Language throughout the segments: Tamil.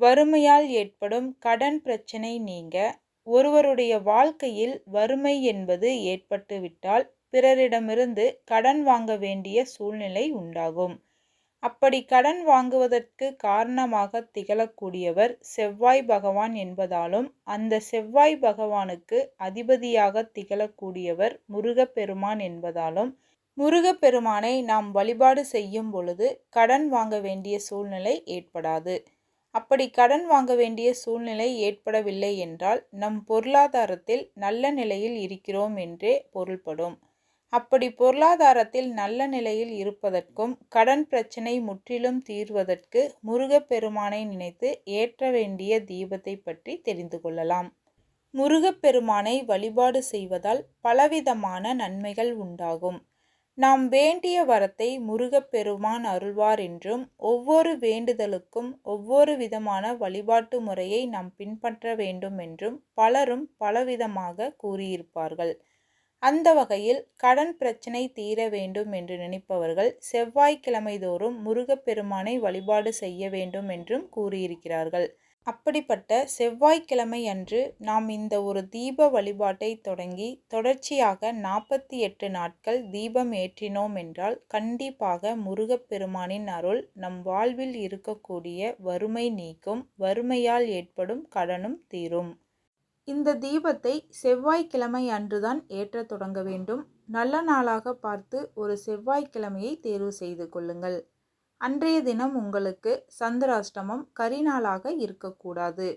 வறுமையால் ஏற்படும் கடன் பிரச்சனை நீங்க ஒருவருடைய வாழ்க்கையில் வறுமை என்பது ஏற்பட்டுவிட்டால் பிறரிடமிருந்து கடன் வாங்க வேண்டிய சூழ்நிலை உண்டாகும். அப்படி கடன் வாங்குவதற்கு காரணமாக திகழக்கூடியவர் செவ்வாய் பகவான் என்பதாலும் அந்த செவ்வாய் பகவானுக்கு அதிபதியாக திகழக்கூடியவர் முருகப்பெருமான் என்பதாலும் முருகப்பெருமானை நாம் வழிபாடு செய்யும் பொழுது கடன் வாங்க வேண்டிய சூழ்நிலை ஏற்படாது. அப்படி கடன் வாங்க வேண்டிய சூழ்நிலை ஏற்படவில்லை என்றால் நம் பொருளாதாரத்தில் நல்ல நிலையில் இருக்கிறோம் என்றே பொருள்படும். அப்படி பொருளாதாரத்தில் நல்ல நிலையில் இருப்பதற்கும் கடன் பிரச்சனை முற்றிலும் தீர்வதற்கு முருகப்பெருமானை நினைத்து ஏற்ற வேண்டிய தீபத்தை பற்றி தெரிந்து கொள்ளலாம். முருகப்பெருமானை வழிபாடு செய்வதால் பலவிதமான நன்மைகள் உண்டாகும். நாம் வேண்டிய வரத்தை முருகப்பெருமான் அருள்வார் என்றும் ஒவ்வொரு வேண்டுதலுக்கும் ஒவ்வொரு விதமான வழிபாட்டு முறையை நாம் பின்பற்ற வேண்டும் என்றும் பலரும் பலவிதமாக கூறியிருப்பார்கள். அந்த வகையில் கடன் பிரச்சனை தீர வேண்டும் என்று நினைப்பவர்கள் செவ்வாய்க்கிழமை தோறும் முருகப்பெருமானை வழிபாடு செய்ய வேண்டும் என்றும் கூறியிருக்கிறார்கள். அப்படிப்பட்ட செவ்வாய்க்கிழமை அன்று நாம் இந்த ஒரு தீப வழிபாட்டை தொடங்கி தொடர்ச்சியாக நாற்பத்தி எட்டு நாட்கள் தீபம் ஏற்றினோம் என்றால் கண்டிப்பாக முருகப்பெருமானின் அருள் நம் வாழ்வில் இருக்கக்கூடிய வறுமை நீக்கும் வறுமையால் ஏற்படும் கடனும் தீரும். இந்த தீபத்தை செவ்வாய்க்கிழமை அன்றுதான் ஏற்ற தொடங்க வேண்டும். நல்ல நாளாக பார்த்து ஒரு செவ்வாய்க்கிழமையை தேர்வு செய்து கொள்ளுங்கள். அன்றைய தினம் உங்களுக்கு சந்திராஷ்டமம் கரிநாளாக இருக்கக்கூடாது.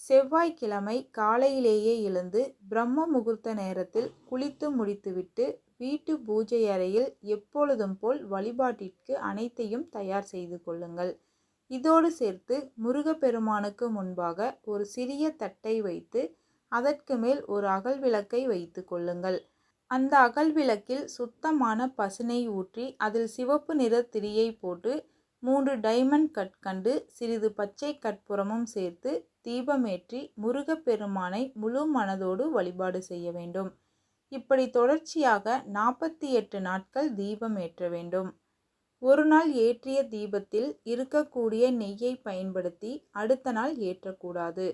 செவ்வாய்க்கிழமை காலையிலேயே எழுந்து பிரம்ம முகூர்த்த நேரத்தில் குளித்து முடித்துவிட்டு வீட்டு பூஜை அறையில் எப்பொழுதும் போல் வழிபாட்டிற்கு அனைத்தையும் தயார் செய்து கொள்ளுங்கள். இதோடு சேர்த்து முருகப்பெருமானுக்கு முன்பாக ஒரு சிறிய தட்டை வைத்து அதற்கு மேல் ஒரு அகல் விளக்கை வைத்து கொள்ளுங்கள். அந்த அகல் விளக்கில் சுத்தமான பசுனை ஊற்றி அதில் சிவப்பு நிற திரியை போட்டு மூன்று டைமண்ட் கற்கண்டு சிறிது பச்சை கற்புறமும் சேர்த்து தீபமேற்றி முருகப்பெருமானை முழு மனதோடு வழிபாடு செய்ய வேண்டும். இப்படி தொடர்ச்சியாக நாற்பத்தி எட்டு நாட்கள் தீபம் ஏற்ற வேண்டும். ஒரு நாள் ஏற்றிய தீபத்தில் இருக்கக்கூடிய நெய்யை பயன்படுத்தி அடுத்த நாள் ஏற்றக்கூடாது.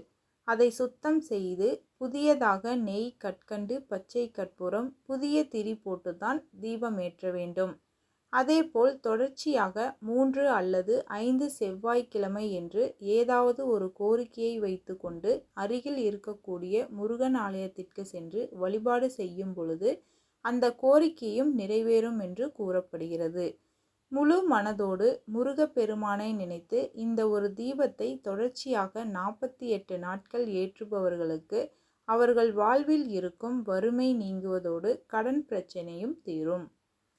அதை சுத்தம் செய்து புதியதாக நெய் கற்கண்டு பச்சை கற்பூரம் புதிய திரி போட்டுதான் தீபம் ஏற்ற வேண்டும். அதேபோல் தொடர்ச்சியாக மூன்று அல்லது ஐந்து செவ்வாய்க்கிழமை என்று ஏதாவது ஒரு கோரிக்கையை வைத்துக்கொண்டு அருகில் இருக்கக்கூடிய முருகன் ஆலயத்திற்கு சென்று வழிபாடு செய்யும் பொழுது அந்த கோரிக்கையும் நிறைவேறும் என்று கூறப்படுகிறது. முழு மனதோடு முருகப்பெருமானை நினைத்து இந்த ஒரு தீபத்தை தொடர்ச்சியாக நாற்பத்தி எட்டு நாட்கள் ஏற்றுபவர்களுக்கு அவர்கள் வாழ்வில் இருக்கும் வறுமை நீங்குவதோடு கடன் பிரச்சனையும் தீரும்.